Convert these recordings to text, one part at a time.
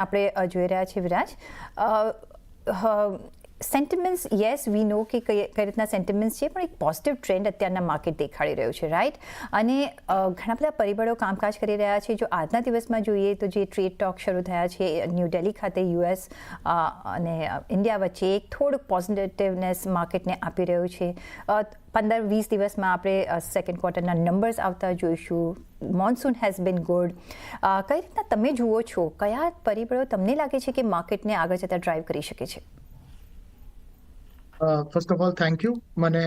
આપણે જોઈ રહ્યા છીએ Viraj. Sentiments yes we know કે કઈ રીતના સેન્ટિમેન્ટ્સ છે પણ એક પોઝિટિવ ટ્રેન્ડ અત્યારના માર્કેટ દેખાડી રહ્યું છે રાઈટ અને ઘણા બધા પરિબળો કામકાજ કરી રહ્યા છે જો આજના દિવસમાં જોઈએ તો જે ટ્રેડ ટોક શરૂ થયા છે ન્યૂ દિલ્હી ખાતે યુએસ અને ઇન્ડિયા વચ્ચે એક થોડુંક પોઝિટિવનેસ માર્કેટને આપી રહ્યું છે પંદર વીસ દિવસમાં આપણે સેકન્ડ ક્વાર્ટરના નંબર્સ આવતા જોઈશું મોન્સૂન હેઝ બીન ગુડ કઈ રીતના તમે જુઓ છો કયા પરિબળો તમને લાગે છે કે માર્કેટને આગળ જતાં ડ્રાઈવ કરી શકે છે first of all thank you મને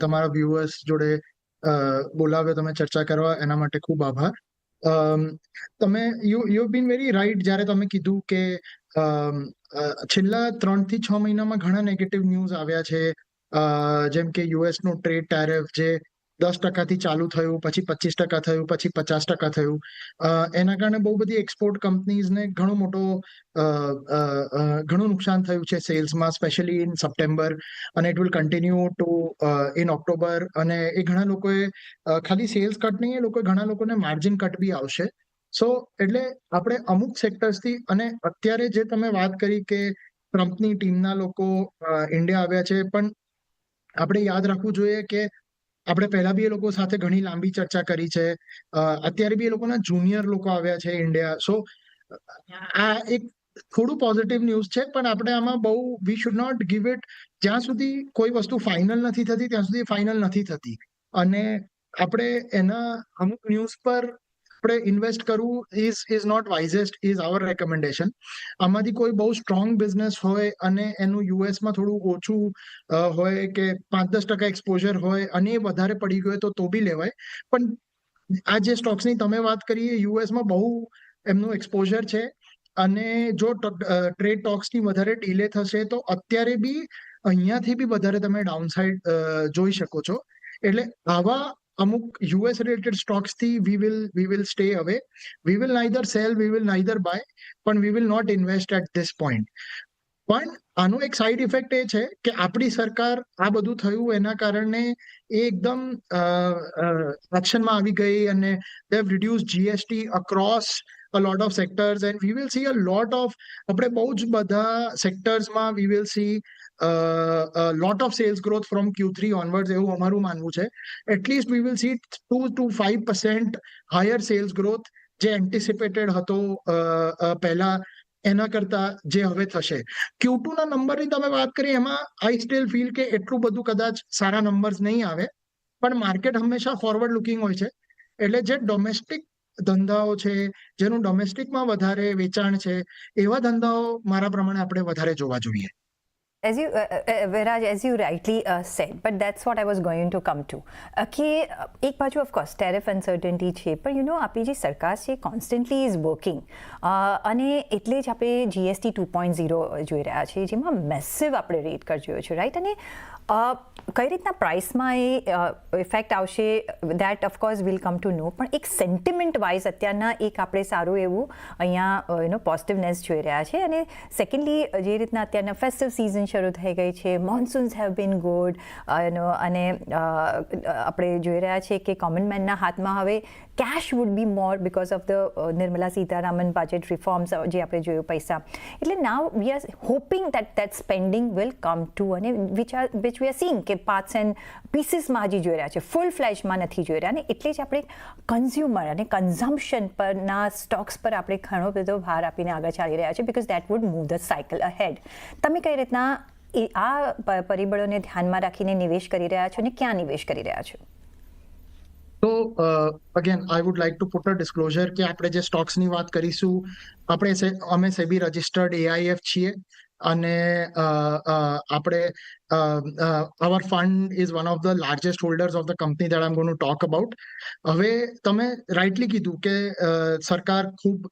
તમારા વ્યુઅર્સ જોડે બોલાવ્યો તમે ચર્ચા કરવા, એના માટે ખૂબ આભાર. તમે you you been very right જ્યારે તમે કીધું કે છેલ્લા ત્રણથી છ મહિનામાં ઘણા નેગેટિવ ન્યૂઝ આવ્યા છે. જેમ કે યુએસનું ટ્રેડ ટેરિફ જે દસ ટકાથી ચાલુ થયું, પછી પચીસ ટકા થયું, પછી પચાસ ટકા થયું. એના કારણે બહુ બધી એક્સપોર્ટ કંપનીઝને ઘણો મોટો ઘણું નુકસાન થયું છે સેલ્સમાં સ્પેશિયલી ઇન સપ્ટેમ્બર અને it will continue to in October અને એ ઘણા લોકોએ ખાલી સેલ્સ કટ નહીં, એ લોકો ઘણા લોકોને માર્જિન કટ બી આવશે. સો એટલે આપણે અમુક સેક્ટર્સથી અને અત્યારે જે તમે વાત કરી કે ટ્રમ્પની ટીમના લોકો ઇન્ડિયા આવ્યા છે, પણ આપણે યાદ રાખવું જોઈએ કે આપણે પહેલા બી એ લોકો સાથે ઘણી લાંબી ચર્ચા કરી છે. અત્યારે બી એ લોકોના જુનિયર લોકો આવ્યા છે ઇન્ડિયા સો આ એક થોડું પોઝિટિવ ન્યૂઝ છે, પણ આપણે આમાં બહુ we should not give it જ્યાં સુધી કોઈ વસ્તુ ફાઇનલ નથી થતી, ત્યાં સુધી ફાઇનલ નથી થતી. અને આપણે એના અમુક ન્યૂઝ પર આપણે ઇન્વેસ્ટ કરવું is is not wisest is our recommendation આમાંથી કોઈ બહુ સ્ટ્રોંગ બિઝનેસ હોય અને એનું યુએસમાં થોડું ઓછું હોય કે પાંચ દસ ટકા એક્સપોઝર હોય અને એ વધારે પડી ગયો તો તો બી લેવાય. પણ આ જે સ્ટોક્સની તમે વાત કરી એ યુએસમાં બહુ એમનું એક્સપોઝર છે અને જો ટ્રેડ ટોક્સની વધારે ડીલે થશે તો અત્યારે બી અહીંયાથી બી વધારે તમે ડાઉનસાઇડ જોઈ શકો છો. એટલે આવા અમુક US related સ્ટોક્સથી we will we will stay away we will neither sell we will neither buy પણ we will not invest at this point પણ આનો એક સાઈડ ઇફેક્ટ એ છે કે આપણી સરકાર આ બધું થયું એના કારણે એ એકદમ એક્શનમાં આવી ગઈ અને they have reduce GST across a lot of sectors and we will see a lot of આપણે બહુ જ બધા સેક્ટર્સમાં we will see lot of sales growth from Q three onward એવું અમારું માનવું છે. At least we will see two to five percent higher sales growth જે anticipated હતો પહેલા એના કરતા જે હવે થશે. ક્યુ ટુ ના નંબરની તમે વાત કરી, એમાં આઈ સ્ટીલ ફીલ કે એટલું બધું કદાચ સારા નંબર્સ નહીં આવે. પણ માર્કેટ હંમેશા ફોરવર્ડ લુકિંગ હોય છે. એટલે જે ડોમેસ્ટિક ધંધાઓ છે, જેનું ડોમેસ્ટિકમાં વધારે વેચાણ છે, એવા ધંધાઓ મારા પ્રમાણે આપણે વધારે જોવા જોઈએ. Viraj, as you rightly uh, said, but that's what I was going to come to. Uh, કે એક બાજુ ઓફકોર્સ ટેરિફ અનસર્ટન્ટી છે પણ યુ નો આપણી જે સરકાર છે કોન્સ્ટન્ટલી ઇઝ વર્કિંગ અને એટલે જ આપણે જીએસટી ટુ પોઈન્ટ ઝીરો જોઈ રહ્યા છીએ જેમાં મેસિવ આપણે રેટ કર જોયો છે રાઈટ અને કઈ રીતના પ્રાઇસમાં એ ઇફેક્ટ આવશે that of course will come to know પણ એક સેન્ટિમેન્ટ વાઇઝ અત્યારના એક આપણે સારું એવું અહીંયા એનો પોઝિટિવનેસ જોઈ રહ્યા છે. અને સેકન્ડલી જે રીતના અત્યારના ફેસ્ટિવ સિઝન શરૂ થઈ ગઈ છે મોન્સૂન્સ હેવ બીન ગુડ એનો અને આપણે જોઈ રહ્યા છીએ કે કોમન મેનના હાથમાં હવે cash would be more because of the Nirmala Sitharaman budget reforms જે આપણે જોયું પૈસા. એટલે now we are hoping that that spending will come to અને which are which we are seeing કે પાર્ટ્સ એન્ડ પીસીસમાં હજી જોઈ રહ્યા છે. ફૂલ ફ્લેશમાં નથી જોઈ રહ્યા ને એટલે જ આપણે કન્ઝ્યુમર અને કન્ઝમ્પશન પરના સ્ટોક્સ પર આપણે ઘણો બધો ભાર આપીને આગળ ચાલી રહ્યા છે because that would move the cycle ahead તમે કઈ રીતના એ આ પરિબળોને ધ્યાનમાં રાખીને નિવેશ કરી રહ્યા છો અને ક્યાં નિવેશ કરી રહ્યા છો? તો again I would like to put a disclosure કે આપણે જે સ્ટોક્સની વાત કરીશું, આપણે અમે સેબી રજિસ્ટર્ડ એઆઈએફ છીએ. અને આપણે our fund is one of the largest holders of the company that I'm going to talk about હવે તમે રાઇટલી કીધું કે સરકાર ખૂબ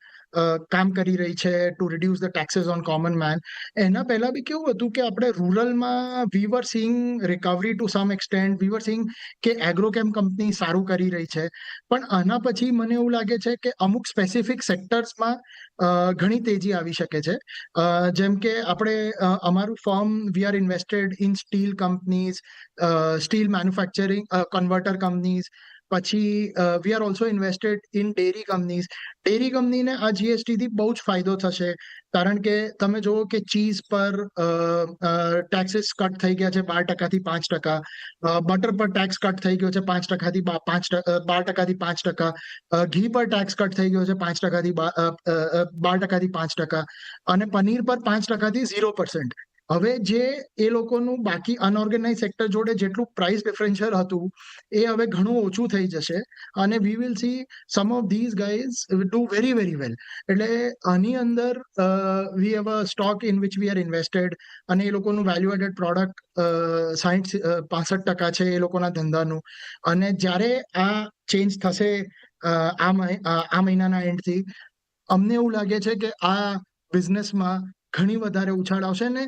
કામ કરી રહી છે to reduce the taxes on common man એના પહેલા બી કેવું હતું કે આપણે રૂરલમાં we were seeing recovery to some extend we were seeing કે એગ્રોકેમ કંપની સારું કરી રહી છે. પણ આના પછી મને એવું લાગે છે કે અમુક સ્પેસિફિક સેક્ટર્સમાં ઘણી તેજી આવી શકે છે. જેમ કે આપણે અમારું firm we are invested in steel companies steel manufacturing converter companies પછી we are also invested in dairy companies dairy કંપનીને આ જીએસટી થી બહુ જ ફાયદો થશે. કારણ કે તમે જુઓ કે ચીઝ પર ટેક્સીસ કટ થઈ ગયા છે બાર ટકાથી પાંચ ટકા. બટર પર ટેક્સ કટ થઈ ગયો છે પાંચ ટકાથી પાંચ બાર ટકાથી પાંચ ટકા. ઘી પર ટેક્સ કટ થઈ ગયો છે પાંચ ટકાથી બાર ટકાથી પાંચ ટકા. અને પનીર પર પાંચ ટકાથી ઝીરો પર્સન્ટ હવે જે એ લોકોનું બાકી અનઓર્ગેનાઇઝ સેક્ટર જોડે જેટલું પ્રાઇસ ડિફરન્શિયલ હતું, એ હવે ઘણું ઓછું થઈ જશે. અને we will see some of these guys do very very well એટલે આની અંદર we have a stock in which we are invested અને એ લોકોનું વેલ્યુ એડેડ પ્રોડક્ટ સાઠ પાસઠ ટકા છે એ લોકોના ધંધાનું. અને જ્યારે આ ચેન્જ થશે આ મહિનાના એન્ડથી અમને એવું લાગે છે કે આ બિઝનેસમાં ઘણી વધારે ઉછાળ આવશે ને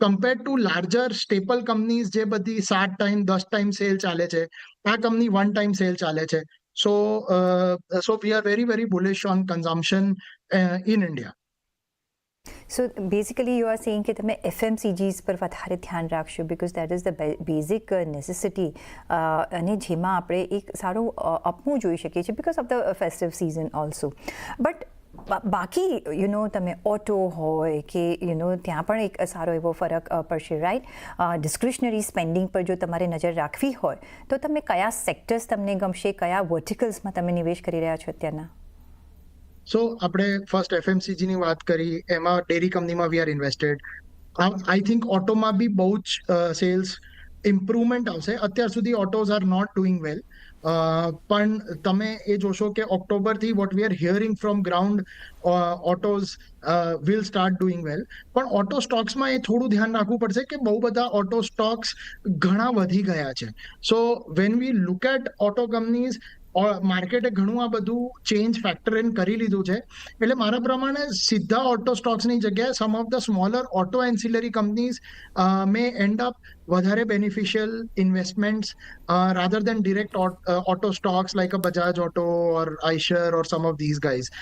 compare to larger staple companies જે બધી સાત ટાઈમ દસ ટાઈમ સેલ ચાલે છે, આ કંપની વન ટાઈમ સેલ ચાલે છે. So so we are very very bullish on consumption in India so basically you are saying કે તમે એફએમસીજીસ પર વધારે ધ્યાન રાખશો because that is the basic necessity અને જેમાં આપણે એક સારું અપવું જોઈ શકીએ છીએ because of the festive season also but બાકી યુ નો તમે ઓટો હોય કે યુ નો ત્યાં પણ એક સારો એવો ફરક પડશે રાઈટ ડિસ્ક્રિશનરી સ્પેન્ડિંગ પર જો તમારે નજર રાખવી હોય, તો તમે કયા સેક્ટર્સ તમને ગમશે, કયા વર્ટિકલ્સમાં તમે નિવેશ કરી રહ્યા છો અત્યારના? સો આપણે ફર્સ્ટ એફએમસીજીની વાત કરી, એમાં ડેરી કંપનીમાં we are invested I think ઓટોમાં બી બહુ જ સેલ્સ ઇમ્પ્રુવમેન્ટ આવશે. અત્યાર સુધી autos are not doing well પણ તમે એ જોશો કે ઓક્ટોબરથી what we are hearing from ground autos will start doing well પણ ઓટો સ્ટોક્સમાં એ થોડું ધ્યાન રાખવું પડશે કે બહુ બધા ઓટો સ્ટોક્સ ઘણા વધી ગયા છે. So when we look at auto companies માર્કેટે ઘણું આ બધું ચેન્જ ફેક્ટર ઇન કરી લીધું છે. એટલે મારા પ્રમાણે સીધા ઓટો સ્ટોક્સની જગ્યાએ some of the smaller auto ancillary companies may end up વધારે beneficial investments rather than direct auto stocks like a Bajaj auto or Eicher or some of these guys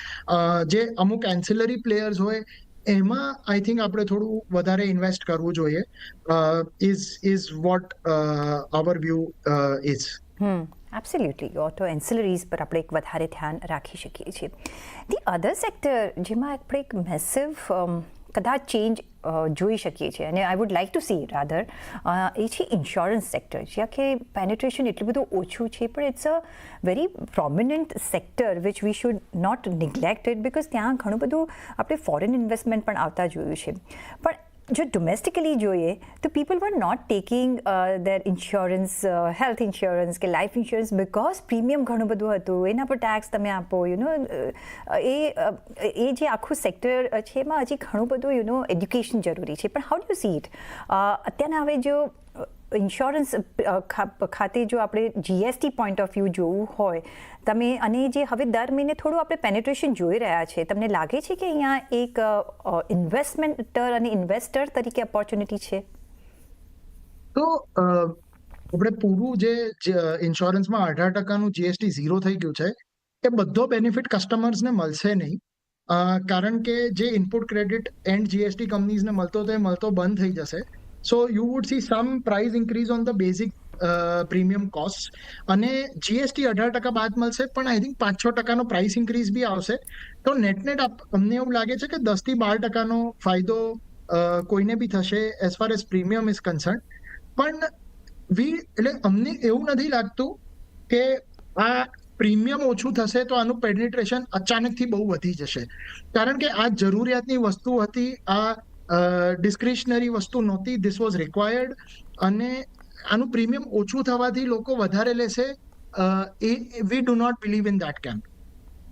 જે અમુક એન્સિલરી પ્લેયર્સ હોય, એમાં I think આપણે થોડું વધારે invest કરવું જોઈએ. Is is what our view is absolutely auto ancillaries પર આપણે એક વધારે ધ્યાન રાખી શકીએ છીએ. ધી અધર સેક્ટર જેમાં આપણે એક મેસિવ કદાચ ચેન્જ જોઈ શકીએ છીએ અને I would like to see rather એ છે ઇન્સ્યોરન્સ સેક્ટર જ્યાં કે પેનેટ્રેશન એટલું બધું ઓછું છે, પણ it's a very prominent sector which we should not neglected because ત્યાં ઘણું બધું આપણે ફોરેન ઇન્વેસ્ટમેન્ટ પણ આવતા જોયું છે. પણ જો ડોમેસ્ટિકલી જોઈએ તો people were not taking their insurance health insurance કે લાઈફ ઇન્સ્યોરન્સ બિકોઝ પ્રીમિયમ ઘણું બધું હતું એના પર ટેક્સ તમે આપો યુ નો એ એ જે આખું સેક્ટર છે એમાં હજી ઘણું બધું યુ નો એજ્યુકેશન જરૂરી છે પણ હાઉ ડુ સી ઇટ અત્યારના હવે જો ઇન્સ્યોરન્સ ખાતે જો આપણે જીએસટી પોઈન્ટ ઓફ વ્યૂ જોવું હોય, તમે અને જે હવે દર મહિને થોડું આપણે પેનેટ્રેશન જોઈ રહ્યા છે, તમને લાગે છે કે અહીંયા એક ઇન્વેસ્ટમેન્ટર અને ઇન્વેસ્ટર તરીકે ઓપોર્ચ્યુનિટી છે? તો આપણે પૂરું જે ઇન્સ્યોરન્સમાં અઢાર ટકાનું જીએસટી ઝીરો થઈ ગયું છે, એ બધો બેનિફિટ કસ્ટમર્સને મળશે નહીં. કારણ કે જે ઇનપુટ ક્રેડિટ એન્ડ જીએસટી કંપનીઝને મળતો તો એ મળતો બંધ થઈ જશે. So you would see some price increase on the basic premium cost અને જીએસટી અઢાર ટકા બાદ મળશે, પણ આઈ થિંક પાંચ છ ટકાનો પ્રાઇસ ઇન્ક્રીઝ બી આવશે. તો નેટ નેટ અમને એવું લાગે છે કે દસથી બાર ટકાનો ફાયદો કોઈને બી થશે as far as premium is concern પણ વી એટલે અમને એવું નથી લાગતું કે આ પ્રીમિયમ ઓછું થશે તો આનું પેનિટ્રેશન અચાનકથી બહુ વધી જશે. કારણ કે આ જરૂરિયાતની વસ્તુ હતી, આ ડિસ્ક્રિશનરી વસ્તુ નહોતી. ધીસ વોઝ રિક્વાયર્ડ અને આનું પ્રીમિયમ ઓછું થવાથી લોકો વધારે લેશે. એ we do not believe in that camp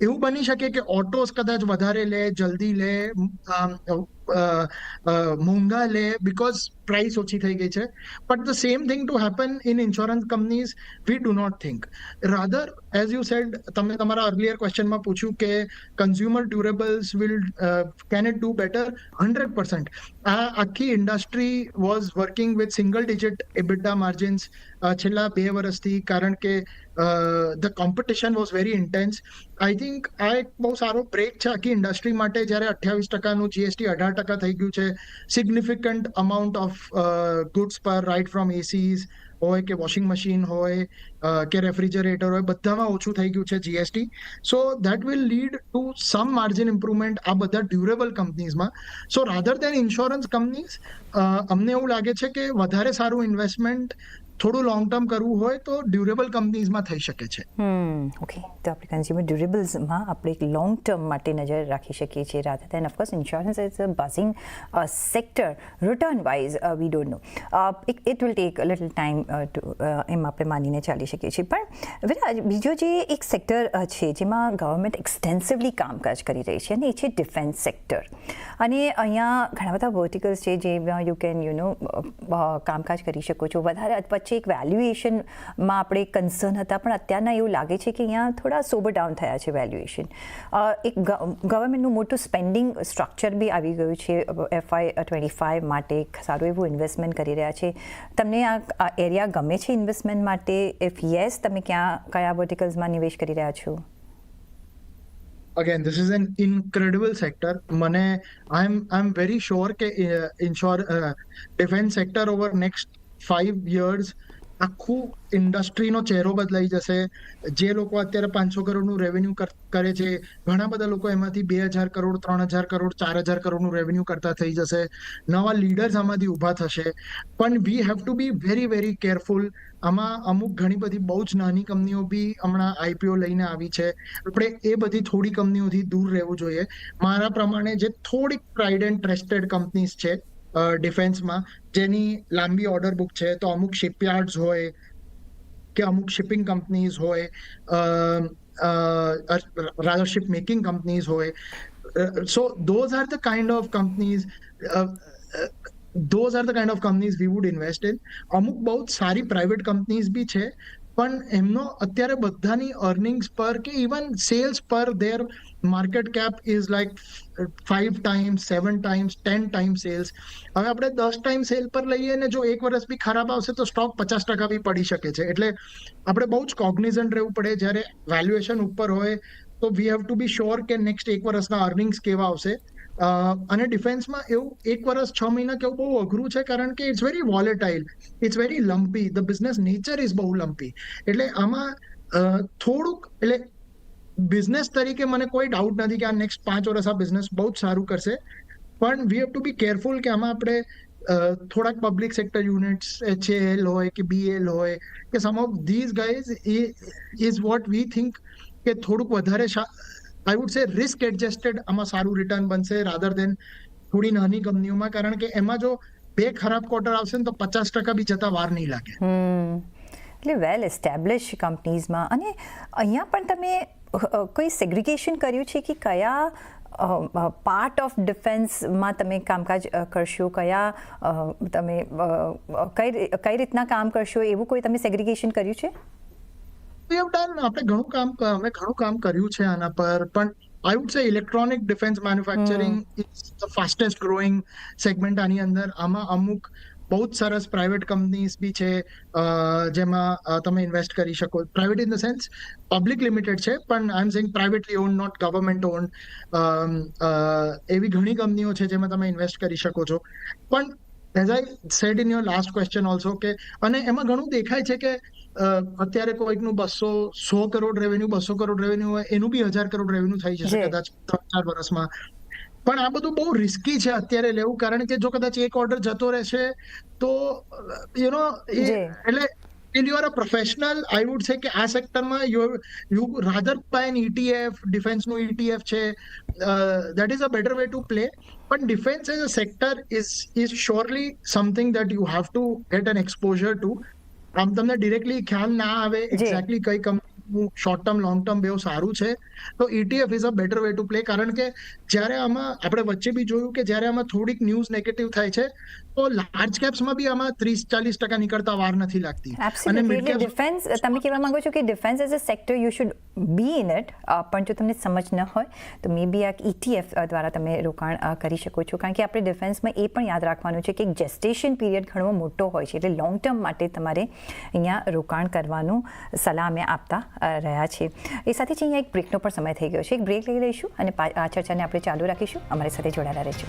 એવું બની શકે કે ઓટોસ કદાચ વધારે લે, જલ્દી લે મોંઘા લે બીકોઝ પ્રાઇસ ઓછી થઈ ગઈ છે. But the same thing to happen in insurance companies we do not think rather as you said તમે તમારા અર્લિયર ક્વેશ્ચનમાં પૂછ્યું કે consumer durables will can it do better hundred percent આ આખી industry was working with single digit EBITDA margins છેલ્લા બે વર્ષથી કારણ કે the competition was very intense I think આ એક બહુ સારો બ્રેક છે આખી ઇન્ડસ્ટ્રી માટે, જ્યારે અઠ્યાવીસ ટકાનું જીએસટી અઢાર ટકા થઈ ગયું છે. સિગ્નિફિકન્ટ અમાઉન્ટ ઓફ ગુડ્સ પર રાઇટ ફ્રોમ એસીઝ હોય કે વોશિંગ મશીન હોય કે રેફ્રિજરેટર હોય, બધામાં ઓછું થઈ ગયું છે GST so that will lead to some margin improvement આ બધા durable કંપનીઝમાં so rather than insurance companies અમને એવું લાગે છે કે વધારે સારું ઇન્વેસ્ટમેન્ટ થોડું લોંગ ટર્મ કરવું હોય તો ડ્યુરેબલ કંપનીઝમાં થઈ શકે છે. ઓકે તો આપણે કન્ઝ્યુમર ડ્યુરેબલ્સમાં આપણે એક લોંગ ટર્મ માટે નજર રાખી શકીએ છીએ rather than of course insurance is a buzzing sector return wise we don't know it will take little time to એમ આપણે માનીને ચાલી શકીએ છીએ. પણ વિરાજ, બીજો જે એક સેક્ટર છે જેમાં ગવર્મેન્ટ એક્સટેન્સિવલી કામકાજ કરી રહી છે અને એ છે ડિફેન્સ સેક્ટર અને અહીંયા ઘણા બધા વર્ટિકલ્સ છે જેમાં યુ કેન યુ નો કામકાજ કરી શકો છો. વધારે વચ્ચે એક વેલ્યુએશનમાં આપણે કન્સર્ન હતા, પણ અત્યારના એવું લાગે છે કે અહીંયા થોડા સોબર ડાઉન થયા છે વેલ્યુએશન એક ગવર્મેન્ટનું મોટું સ્પેન્ડિંગ સ્ટ્રક્ચર બી આવી ગયું છે એફઆઈ ટ્વેન્ટી ફાઇવ માટે સારું એવું ઇન્વેસ્ટમેન્ટ કરી રહ્યા છે. તમને આ એરિયા ગમે છે ઇન્વેસ્ટમેન્ટ માટે? ઇફ યસ તમે ક્યાં, કયા વર્ટિકલ્સમાં નિવેશ કરી રહ્યા છો? Again, this is an incredible sector. મને, i'm i'm very sure કે insure defence sector over next five years આખું ઇન્ડસ્ટ્રીનો ચહેરો બદલાઈ જશે. જે લોકો અત્યારે પાંચસો કરોડનું રેવન્યુ કરે છે, ઘણા બધા લોકો એમાંથી બે હજાર કરોડ, ત્રણ હજાર કરોડ, ચાર હજાર કરોડનું રેવન્યુ કરતા થઈ જશે. નવા લીડર્સ આમાંથી ઊભા થશે. પણ we have to be very very careful આમાં અમુક ઘણી બધી બહુ જ નાની કંપનીઓ બી હમણાં આઈપીઓ લઈને આવી છે. આપણે એ બધી થોડી કંપનીઓથી દૂર રહેવું જોઈએ. મારા પ્રમાણે જે થોડીક પ્રાઇડ એન્ડ ટ્રસ્ટેડ કંપનીઝ છે ડિફેન્સમાં જેની લાંબી ઓર્ડર બુક છે, તો અમુક શિપયાર્ડ્સ હોય કે અમુક શિપિંગ કંપનીઝ હોય રાધર શિપ મેકિંગ કંપનીઝ હોય. So those are the kind of companies those are the kind of companies we would invest in અમુક બહુ સારી પ્રાઇવેટ કંપનીઝ બી છે પણ એમનો અત્યારે બધાની અર્નિંગ્સ પર કે ઇવન સેલ્સ પર their market cap is like five times seven times ten time sales હવે આપણે દસ ટાઈમ સેલ પર લઈએ ને જો એક વર્ષ બી ખરાબ આવશે તો સ્ટોક પચાસ ટકા બી પડી શકે છે. એટલે આપણે બહુ જ કોગ્નિઝન્ટ રહેવું પડે જ્યારે વેલ્યુએશન ઉપર હોય તો we have to be sure કે નેક્સ્ટ એક વર્ષના અર્નિંગ્સ કેવા આવશે. અને ડિફેન્સમાં એવું એક વર્ષ છ મહિના કેવું બહુ અઘરું છે કારણ કે it's very volatile it's very lumpy the business nature is બહુ લમ્પી એટલે આમાં થોડુંક, એટલે બિઝનેસ તરીકે મને કોઈ ડાઉટ નથી કે આ નેક્સ્ટ પાંચ વર્ષ આ બિઝનેસ બહુ જ સારું કરશે. પણ we have to be careful કે આમાં આપણે થોડાક પબ્લિક સેક્ટર યુનિટ્સ એચએએલ હોય કે બીએલ હોય કે some of these guys is what we think કે થોડુંક વધારે I would say risk adjusted આમાં સારું રિટર્ન બનશે રાધર દેન થોડી નાની કંપનીઓમાં, કારણ કે એમાં જો બે ખરાબ ક્વાર્ટર આવશે ને તો પચાસ ટકા બી જતા વાર નહીં લાગે. એટલે વેલ એસ્ટેબ્લિશ કંપનીઝમાં અને અહીંયા પણ તમે કોઈ સેગ્રિગેશન કર્યું છે કે કયા પાર્ટ ઓફ ડિફેન્સમાં તમે કામકાજ કરશો? કયા તમે કઈ કઈ રીતના કામ કરશો? એવું કોઈ તમે સેગ્રિગેશન કર્યું છે? વી હેવ ડન આપણે ઘણું કામ અમે ઘણું કામ કર્યું છે આના પર. પણ I would say electronic defence manufacturing is the fastest growing segment આની અંદર. આમાં અમુક બહુ જ સરસ પ્રાઇવેટ કંપનીઝ બી છે જેમાં તમે ઇન્વેસ્ટ કરી શકો. Private in the sense public limited છે પણ I am saying privately own not government own એવી ઘણી કંપનીઓ છે જેમાં તમે ઇન્વેસ્ટ કરી શકો છો. પણ as I said in your last question also કે અને એમાં ઘણું દેખાય છે કે અત્યારે કોઈકનું બસો સો કરોડ રેવન્યુ બસો કરોડ રેવન્યુ હોય એનું બી હજાર કરોડ રેવન્યુ થઈ જશે કદાચ ત્રણ ચાર વર્ષમાં. પણ આ બધું બહુ રિસ્કી છે અત્યારે લેવું કારણ કે જો કદાચ એક ઓર્ડર જતો રહેશે તો યુ નો એટલે if you are a professional i would say કે આ સેક્ટરમાં you you rather buy an ETF ડિફેન્સનું ETF છે that is a better way to play but defense as a sector is is surely something that you have to get an exposure to આમ તમને directly ખ્યાલ ના આવે exactly કઈ company short term long term બેવ સારું છે. તો ETF is a better way to play કારણ કે જ્યારે આમાં આપણે વચ્ચે બી જોયું કે જ્યારે આમાં થોડીક ન્યૂઝ નેગેટિવ થાય છે તો લાર્જ કેપ્સમાં બી આમાં ત્રીસ ચાલીસ ટકા નીકળતા વાર નથી લાગતી. અને ડિફેન્સ તમે કહેવા માંગો છો કે defence as a sector you should be in it પણ જો તમને સમજ ન હોય તો મે બી આ ETF દ્વારા તમે રોકાણ કરી શકો છો. કારણ કે આપણે ડિફેન્સમાં એ પણ યાદ રાખવાનું છે કે જેસ્ટેશન પીરિયડ ઘણો મોટો હોય છે. એટલે લોંગ ટર્મ માટે તમારે અહીંયા રોકાણ કરવાનું સલાહ અમે આપતા રહ્યા છે. એ સાથે જ અહીંયા એક બ્રેકનો પણ સમય થઈ ગયો છે. એક બ્રેક લઈ લઈશું અને આ ચર્ચાને આપણે ચાલુ રાખીશું. અમારી સાથે જોડાયેલા રહેજો.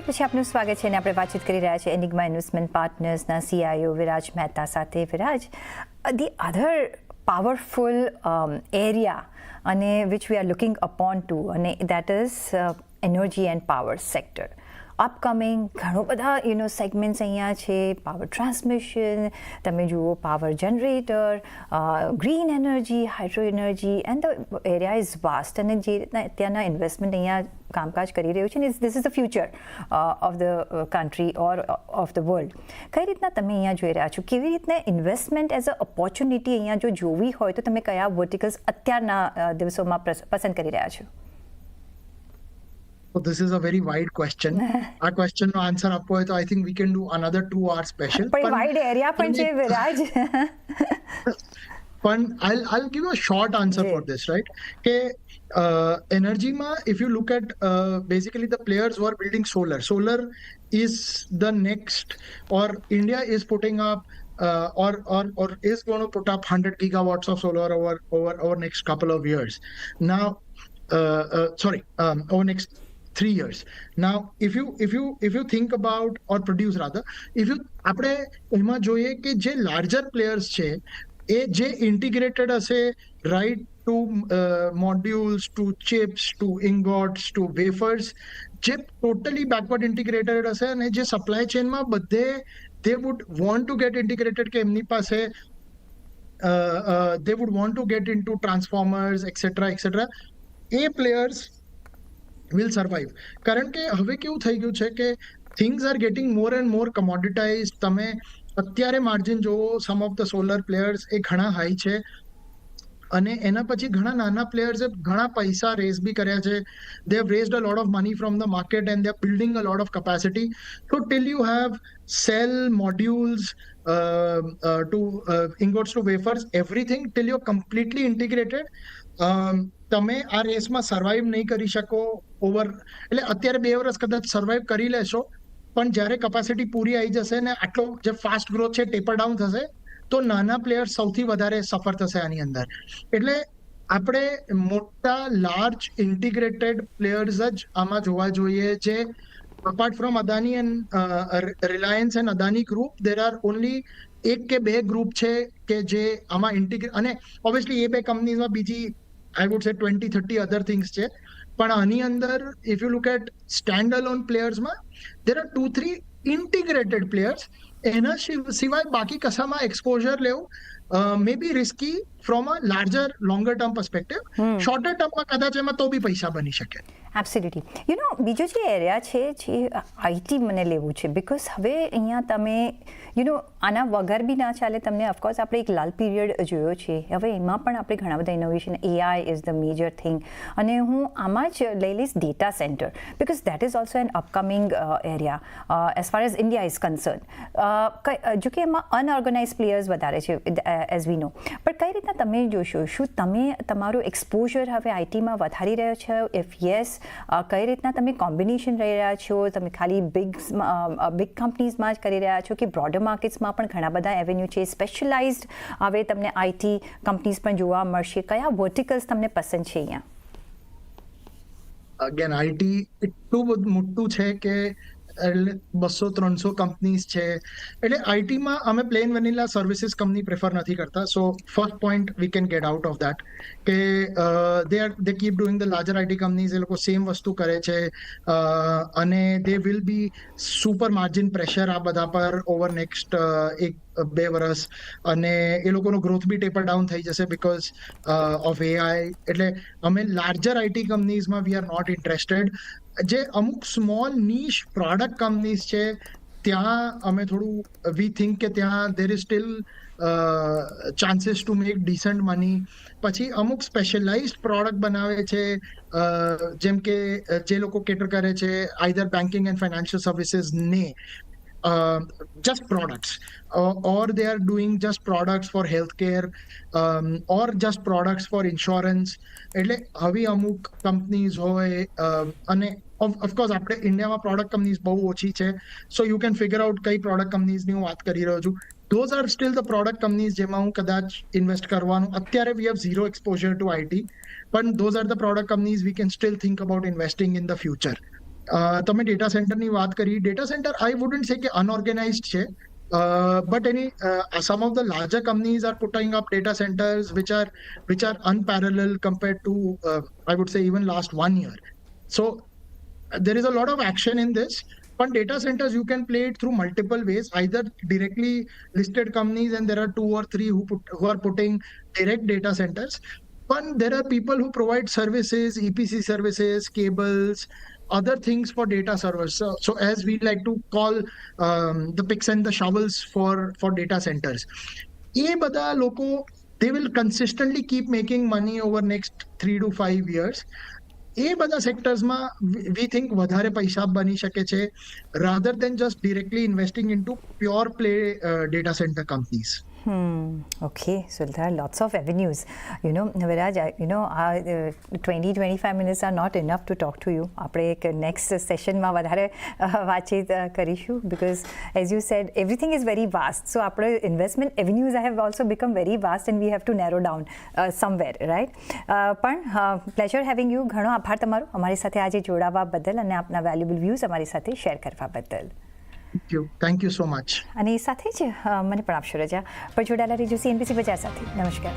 બ્રેક પછી આપનું સ્વાગત છે અને આપણે વાતચીત કરી રહ્યા છીએ એનિગ્મા ઇન્વેસ્ટમેન્ટ પાર્ટનર્સના સીઆઈઓ વિરાજ મહેતા સાથે. Viraj the other powerful area અને which we are looking upon to અને that is energy and power sector upcoming ઘણો બધા યુ નો સેગમેન્ટ્સ અહીંયા છે. પાવર ટ્રાન્સમિશન તમે જુઓ power generator green energy hydro energy and the area is vast અને જે રીતના અત્યારના ઇન્વેસ્ટમેન્ટ અહીંયા કામકાજ કરી રહ્યું છે ને this is the future of the country or of the world કઈ રીતના તમે અહીંયા જોઈ રહ્યા છો? કેવી રીતના ઇન્વેસ્ટમેન્ટ એઝ અ ઓપોર્ચ્યુનિટી અહીંયા જો જોવી હોય તો તમે કયા વર્ટિકલ્સ અત્યારના દિવસોમાં પસંદ કરી રહ્યા છો? So this is a very wide question. આ question નો આન્સર આપવો હોય તો I think we can do another two are special પણ વાઇડ એરિયા પણ છે વિરાજ પણ I'll I'll give a short answer for G. this, right? કે એનર્જીમાં if you look at uh, basically the players who are building solar, solar is the next, or India is putting up. Uh, or or or is going to put up 100 gigawatts of solar over over over next couple of years. Now, uh, uh, sorry, um, over next three years. Now, if you if you if you think about or produce rather, if you આપણે એમાં જોઈએ કે જે larger players છે એ જે integrated હશે right to modules to chips to ingots to wafers જે totally backward integrated હશે અને જે સપ્લાય ચેનમાં બધે they would want to get integrated કે એમની પાસે they would want to get into transformers etcetera etcetera A players will survive કારણ કે હવે કેવું થઈ ગયું છે કે things are getting more and more commoditize તમે અત્યારે માર્જિન જોવો some of the solar players એ ઘણા હાઈ છે અને એના પછી ઘણા નાના પ્લેયર્સે ઘણા પૈસા રેઝ બી કર્યા છે they have raised a lot of money from the market and they are building a lot of capacity તો till you have cell modules to ingots to wafers everything till you completely integrated તમે આ રેસમાં survive નહીં કરી શકો over એટલે અત્યારે બે વર્ષ કદાચ સર્વાઈવ કરી લેશો, પણ જ્યારે કેપેસિટી પૂરી આવી જશે ને આટલો જે ફાસ્ટ ગ્રોથ છે ટેપર ડાઉન થશે, તો નાના પ્લેયર્સ સૌથી વધારે સફર થશે આની અંદર. એટલે આપણે મોટા લાર્જ ઇન્ટિગ્રેટેડ પ્લેયર્સ જ આમાં જોવા જોઈએ જે apart from Adani and Reliance and Adani group there are only એક કે બે ગ્રુપ છે કે જે આમાં ઇન્ટિગ્રેટ અને ઓબ્વિયસલી એ બે કંપનીઝમાં બીજી I would say twenty thirty other things છે. પણ આની અંદર if you look at stand alone પ્લેયર્સમાં there are two three integrated players એના સિવાય બાકી કશામાં એક્સપોઝર લેવું may be risky from a larger longer term perspective shorter ટર્મમાં કદાચ એમાં તો બી પૈસા બની શકે એબ્સોલ્યુટલી યુ નો બીજો જે એરિયા છે જે આઈટી મને લેવું છે બિકોઝ હવે અહીંયા તમે યુ નો આના વગર બી ના ચાલે તમને ઓફકોર્સ આપણે એક લાલ પીરિયડ જોયો છે હવે એમાં પણ આપણે ઘણા બધા innovation AI is the major thing અને હું આમાં જ લઈ લઈશ data center because that is also an upcoming area as far as India is concern જો કે એમાં અનઓર્ગનાઇઝ પ્લેયર્સ વધારે છે એઝ વી નો પણ કઈ રીતના તમે જોશો, શું તમે તમારું એક્સપોઝર હવે આઈટીમાં વધારી રહ્યો છો? ઇફ યસ કઈ રીતના તમે કોમ્બિનેશન રહી રહ્યા છો? તમે ખાલી બિગ બિગ કંપનીઝમાં જ કરી રહ્યા છો કે બ્રોડર માર્કેટ્સમાં પણ ઘણા બધા એવેન્યુ છે? સ્પેશિયલાઇઝ્ડ હવે તમને આઈટી કંપનીઝ પણ જોવા મળશે. કયા વર્ટિકલ્સ તમને પસંદ છે અહીંયા? અગેન આઈટી એટલું બધું, મોટું છે કે એટલે બસો, ત્રણસો કંપનીઝ છે. એટલે આઈટીમાં અમે plain vanilla services company prefer નથી કરતા. So first point we can get out of that કે they are they keep doing the larger IT companies એ લોકો સેમ વસ્તુ કરે છે. અને they will be super margin pressure આ બધા પર ઓવર નેક્સ્ટ એક, બે વર્ષ અને એ લોકોનો ગ્રોથ બી ટેપર ડાઉન થઈ જશે બિકોઝ ઓફ એઆઈ એટલે અમે લાર્જર આઈટી કંપનીઝમાં વી આર નોટ ઇન્ટરેસ્ટેડ જે અમુક સ્મોલ નીશ પ્રોડક્ટ કંપનીઝ છે, ત્યાં અમે થોડું વી થિંક કે ત્યાં there is still chances to make decent money પછી અમુક સ્પેશિયલાઇઝડ પ્રોડક્ટ બનાવે છે જેમ કે જે લોકો કેટર કરે છે either banking and financial services ને. Uh, just products. Uh, or they are doing just products for healthcare um, or just products for insurance. એટલે હવે અમુક કંપનીઝ હોય અને ઓફકોર્સ આપણે ઇન્ડિયામાં પ્રોડક્ટ કંપનીઝ બહુ ઓછી છે. So you can figure out કઈ પ્રોડક્ટ કંપનીઝની હું વાત કરી રહ્યો છું. Those are still the product companies જેમાં હું કદાચ ઇન્વેસ્ટ કરવાનું. અત્યારે we have zero exposure to IT પણ those are the product companies we can still think about investing in the future તમે ડેટા સેન્ટરની વાત કરી ડેટા સેન્ટર આઈ વુડન્ટ સે કે અનઓર્ગેનાઇઝડ છે but any some of the larger companies are putting up data centres which are which are unparallel compared to I would say even last one year so there is a lot of action in this but data centers you can play it through multiple ways either directly listed companies and there are two or three who put who are putting direct data centers but there are people who provide services epc services cables other things for data servers so, so as we like to call um, the picks and the shovels for for data centers એ બધા લોકો they will consistently keep making money over next 3 to 5 years એ બધા સેક્ટર્સમાં વી think વધારે પૈસા બની શકે છે rather than just directly investing into pure play data centre companies Hmm. Okay, so there are lots of avenues. You know, Viraj, I, you know, our uh, 20 25 minutes are not enough to talk. આપણે એક next સેશનમાં વધારે વાતચીત કરીશું because as you said everything is very vast so આપણે investment avenues I have also become very vast and we have to narrow down somewhere right પણ pleasure having you ઘણો આભાર તમારો અમારી સાથે આજે જોડાવા બદલ અને આપના વેલ્યુબલ વ્યૂઝ અમારી સાથે શેર કરવા બદલ થેન્ક યુ સો મચ અને સાથે જ મને પણ આપશો રજા પર જોડાયેલા રેજો સીએનબીસી બજાર સાથે. નમસ્કાર.